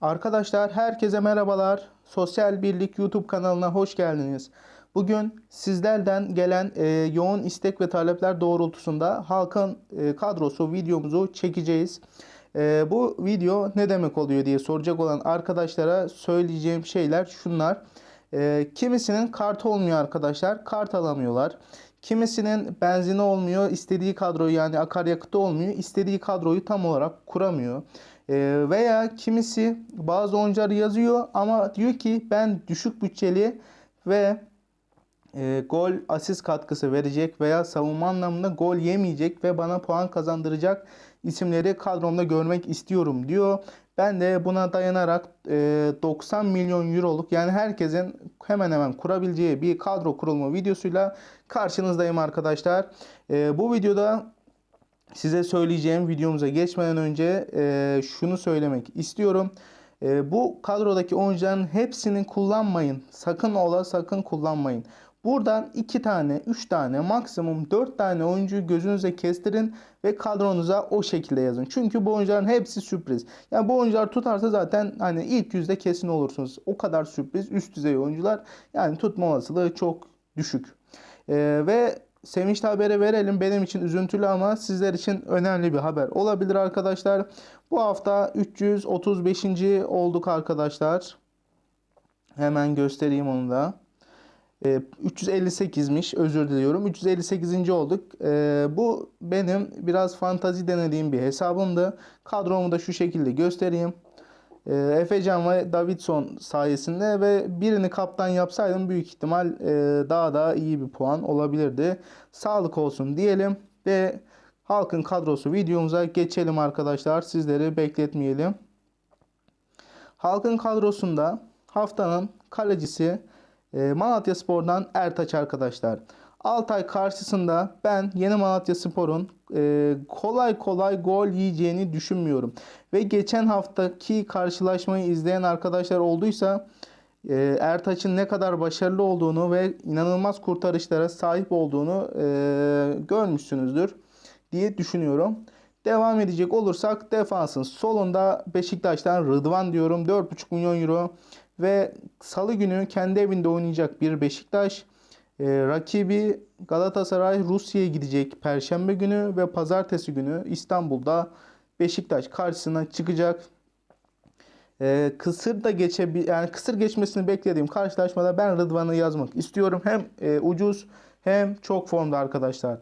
Arkadaşlar herkese merhabalar. Sosyal Birlik YouTube kanalına hoş geldiniz. Bugün sizlerden gelen e, yoğun istek ve talepler doğrultusunda halkın e, kadrosu videomuzu çekeceğiz. E, bu video ne demek oluyor diye soracak olan arkadaşlara söyleyeceğim şeyler şunlar. E, kimisinin kart olmuyor arkadaşlar. Kart alamıyorlar. Kimisinin benzini olmuyor, istediği kadroyu yani akaryakıtı olmuyor, istediği kadroyu tam olarak kuramıyor. Ee, veya kimisi bazı oyuncular yazıyor ama diyor ki ben düşük bütçeli ve e, gol asist katkısı verecek veya savunma anlamında gol yemeyecek ve bana puan kazandıracak isimleri kadromda görmek istiyorum diyor. Ben de buna dayanarak e, 90 milyon euroluk yani herkesin hemen hemen kurabileceği bir kadro kurulma videosuyla karşınızdayım arkadaşlar. E, bu videoda size söyleyeceğim videomuza geçmeden önce e, şunu söylemek istiyorum. E, bu kadrodaki oyuncuların hepsini kullanmayın. Sakın ola sakın kullanmayın. Buradan 2 tane, 3 tane, maksimum 4 tane oyuncuyu gözünüze kestirin ve kadronuza o şekilde yazın. Çünkü bu oyuncuların hepsi sürpriz. Yani bu oyuncular tutarsa zaten hani ilk yüzde kesin olursunuz. O kadar sürpriz, üst düzey oyuncular. Yani tutma olasılığı çok düşük. Ee, ve sevinçli haberi verelim. Benim için üzüntülü ama sizler için önemli bir haber olabilir arkadaşlar. Bu hafta 335. olduk arkadaşlar. Hemen göstereyim onu da. E, 358'miş özür diliyorum. 358. olduk. E, bu benim biraz fantazi denediğim bir hesabımdı. Kadromu da şu şekilde göstereyim. E, Efecan ve Davidson sayesinde ve birini kaptan yapsaydım büyük ihtimal e, daha da iyi bir puan olabilirdi. Sağlık olsun diyelim ve halkın kadrosu videomuza geçelim arkadaşlar. Sizleri bekletmeyelim. Halkın kadrosunda haftanın kalecisi e, Malatya Spor'dan Ertaç arkadaşlar. Altay karşısında ben yeni Malatya Spor'un e, kolay kolay gol yiyeceğini düşünmüyorum. Ve geçen haftaki karşılaşmayı izleyen arkadaşlar olduysa e, Ertaç'ın ne kadar başarılı olduğunu ve inanılmaz kurtarışlara sahip olduğunu e, görmüşsünüzdür diye düşünüyorum. Devam edecek olursak defansın solunda Beşiktaş'tan Rıdvan diyorum 4,5 milyon euro ve salı günü kendi evinde oynayacak bir Beşiktaş. E, rakibi Galatasaray Rusya'ya gidecek Perşembe günü ve Pazartesi günü İstanbul'da Beşiktaş karşısına çıkacak. E, kısır da geçebil yani kısır geçmesini beklediğim karşılaşmada ben Rıdvan'ı yazmak istiyorum. Hem e, ucuz hem çok formda arkadaşlar.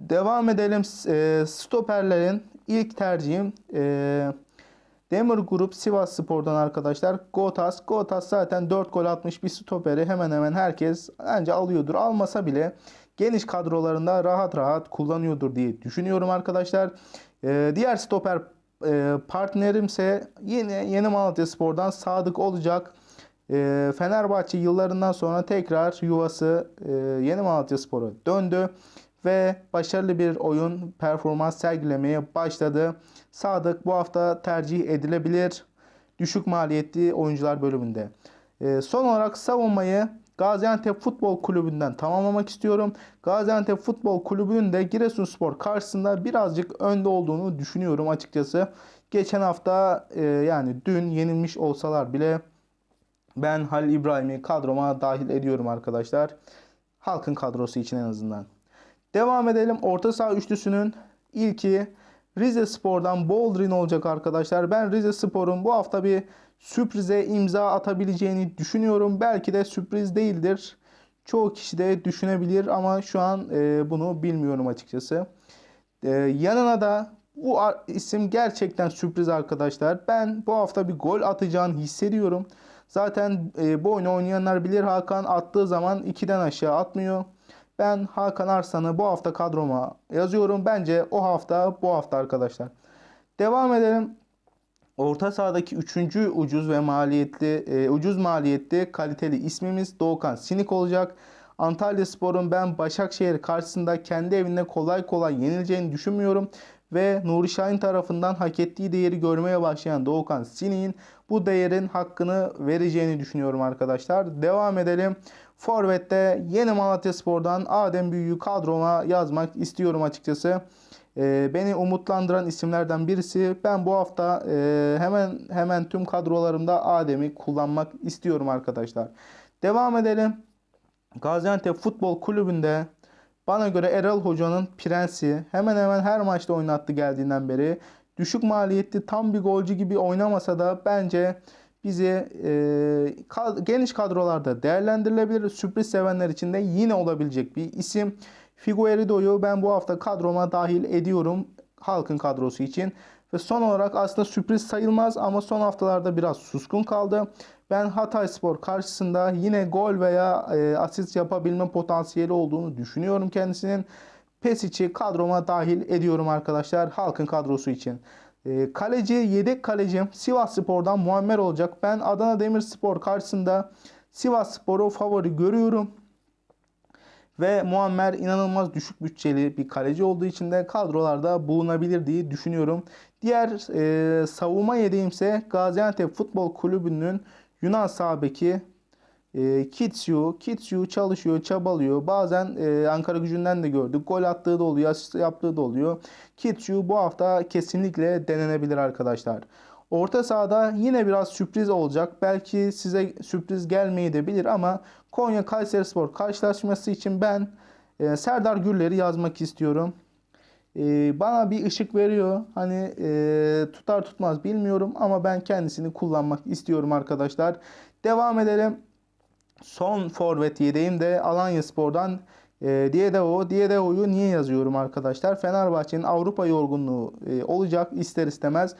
Devam edelim. E, stoperlerin ilk tercihim e, Demir Grup Sivas Spor'dan arkadaşlar. Gotas. Gotas zaten 4 gol atmış bir stoperi hemen hemen herkes bence alıyordur. Almasa bile geniş kadrolarında rahat rahat kullanıyordur diye düşünüyorum arkadaşlar. Ee, diğer stoper e, partnerimse yine Yeni Malatya Spor'dan Sadık olacak. E, Fenerbahçe yıllarından sonra tekrar yuvası e, Yeni Malatya Spor'a döndü ve başarılı bir oyun performans sergilemeye başladı. Sadık bu hafta tercih edilebilir düşük maliyetli oyuncular bölümünde. E, son olarak savunmayı Gaziantep Futbol Kulübü'nden tamamlamak istiyorum. Gaziantep Futbol Kulübü'nün de Giresunspor karşısında birazcık önde olduğunu düşünüyorum açıkçası. Geçen hafta e, yani dün yenilmiş olsalar bile ben Halil İbrahim'i kadroma dahil ediyorum arkadaşlar. Halkın kadrosu için en azından. Devam edelim. Orta saha üçlüsünün ilki Rize Spor'dan Boldrin olacak arkadaşlar. Ben Rize Spor'un bu hafta bir sürprize imza atabileceğini düşünüyorum. Belki de sürpriz değildir. Çoğu kişi de düşünebilir ama şu an e, bunu bilmiyorum açıkçası. E, yanına da bu isim gerçekten sürpriz arkadaşlar. Ben bu hafta bir gol atacağını hissediyorum. Zaten e, bu oyunu oynayanlar bilir Hakan attığı zaman 2'den aşağı atmıyor. Ben Hakan Arslan'ı bu hafta kadroma yazıyorum. Bence o hafta bu hafta arkadaşlar. Devam edelim. Orta sahadaki üçüncü ucuz ve maliyetli, e, ucuz maliyetli kaliteli ismimiz Doğukan Sinik olacak. Antalya Spor'un ben Başakşehir karşısında kendi evinde kolay kolay yenileceğini düşünmüyorum. Ve Nuri Şahin tarafından hak ettiği değeri görmeye başlayan Doğukan Sinik'in bu değerin hakkını vereceğini düşünüyorum arkadaşlar. Devam edelim. Forvet'te yeni Malatya Spor'dan Adem Büyük'ü kadroma yazmak istiyorum açıkçası. e, beni umutlandıran isimlerden birisi. Ben bu hafta e, hemen hemen tüm kadrolarımda Adem'i kullanmak istiyorum arkadaşlar. Devam edelim. Gaziantep Futbol Kulübü'nde bana göre Erol Hoca'nın prensi hemen hemen her maçta oynattı geldiğinden beri. Düşük maliyetli tam bir golcü gibi oynamasa da bence bizi e, kad- geniş kadrolarda değerlendirilebilir. Sürpriz sevenler için de yine olabilecek bir isim. Figueiredo'yu ben bu hafta kadroma dahil ediyorum halkın kadrosu için. Ve son olarak aslında sürpriz sayılmaz ama son haftalarda biraz suskun kaldı. Ben Hatayspor karşısında yine gol veya e, asist yapabilme potansiyeli olduğunu düşünüyorum kendisinin. Pesic'i kadroma dahil ediyorum arkadaşlar halkın kadrosu için. E, kaleci, yedek kalecim Sivas Spor'dan Muammer olacak. Ben Adana Demirspor karşısında Sivas Spor'u favori görüyorum. Ve Muammer inanılmaz düşük bütçeli bir kaleci olduğu için de kadrolarda bulunabilir diye düşünüyorum. Diğer e, savunma yedeğimse Gaziantep Futbol Kulübü'nün Yunan sağ beki e, Kitsu. Kitsu çalışıyor, çabalıyor. Bazen e, Ankara gücünden de gördük. Gol attığı da oluyor, asist yaptığı da oluyor. Kitsu bu hafta kesinlikle denenebilir arkadaşlar. Orta sahada yine biraz sürpriz olacak. Belki size sürpriz gelmeyi de bilir ama Konya Kayserispor karşılaşması için ben e, Serdar Gürler'i yazmak istiyorum. E, bana bir ışık veriyor. Hani e, tutar tutmaz bilmiyorum ama ben kendisini kullanmak istiyorum arkadaşlar. Devam edelim. Son forvet yedeğim de Alanya Spor'dan e, Diedeo. Diedeo'yu niye yazıyorum arkadaşlar? Fenerbahçe'nin Avrupa yorgunluğu e, olacak ister istemez.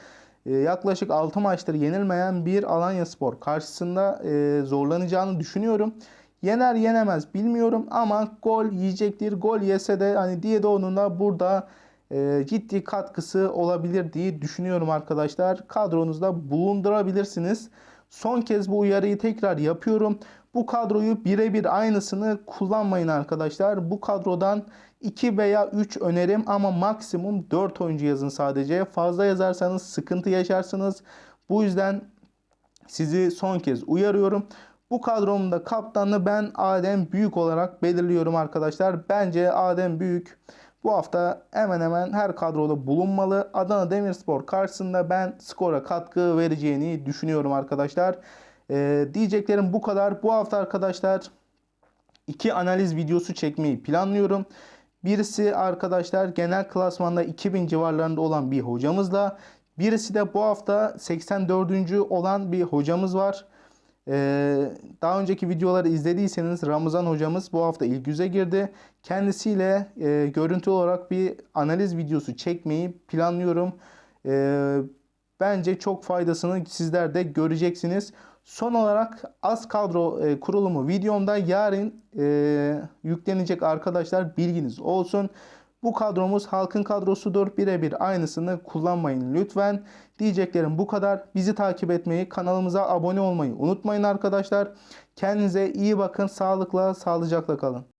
E, yaklaşık 6 maçtır yenilmeyen bir Alanya Spor karşısında e, zorlanacağını düşünüyorum. Yener yenemez bilmiyorum ama gol yiyecektir. Gol yese de hani Diedeo'nun da burada ciddi katkısı olabilir diye düşünüyorum arkadaşlar. Kadronuzda bulundurabilirsiniz. Son kez bu uyarıyı tekrar yapıyorum. Bu kadroyu birebir aynısını kullanmayın arkadaşlar. Bu kadrodan 2 veya 3 önerim ama maksimum 4 oyuncu yazın sadece. Fazla yazarsanız sıkıntı yaşarsınız. Bu yüzden sizi son kez uyarıyorum. Bu kadromda kaptanı ben Adem Büyük olarak belirliyorum arkadaşlar. Bence Adem Büyük bu hafta hemen hemen her kadroda bulunmalı. Adana Demirspor karşısında ben skora katkı vereceğini düşünüyorum arkadaşlar. Ee, diyeceklerim bu kadar. Bu hafta arkadaşlar iki analiz videosu çekmeyi planlıyorum. Birisi arkadaşlar genel klasmanda 2000 civarlarında olan bir hocamızla. Birisi de bu hafta 84. olan bir hocamız var. Ee, daha önceki videoları izlediyseniz Ramazan hocamız bu hafta ilk yüze girdi. Kendisiyle e, görüntü olarak bir analiz videosu çekmeyi planlıyorum. Ee, bence çok faydasını sizler de göreceksiniz. Son olarak az kadro e, kurulumu videomda yarın e, yüklenecek arkadaşlar bilginiz olsun. Bu kadromuz halkın kadrosudur. Birebir aynısını kullanmayın lütfen. Diyeceklerim bu kadar. Bizi takip etmeyi, kanalımıza abone olmayı unutmayın arkadaşlar. Kendinize iyi bakın. Sağlıkla, sağlıcakla kalın.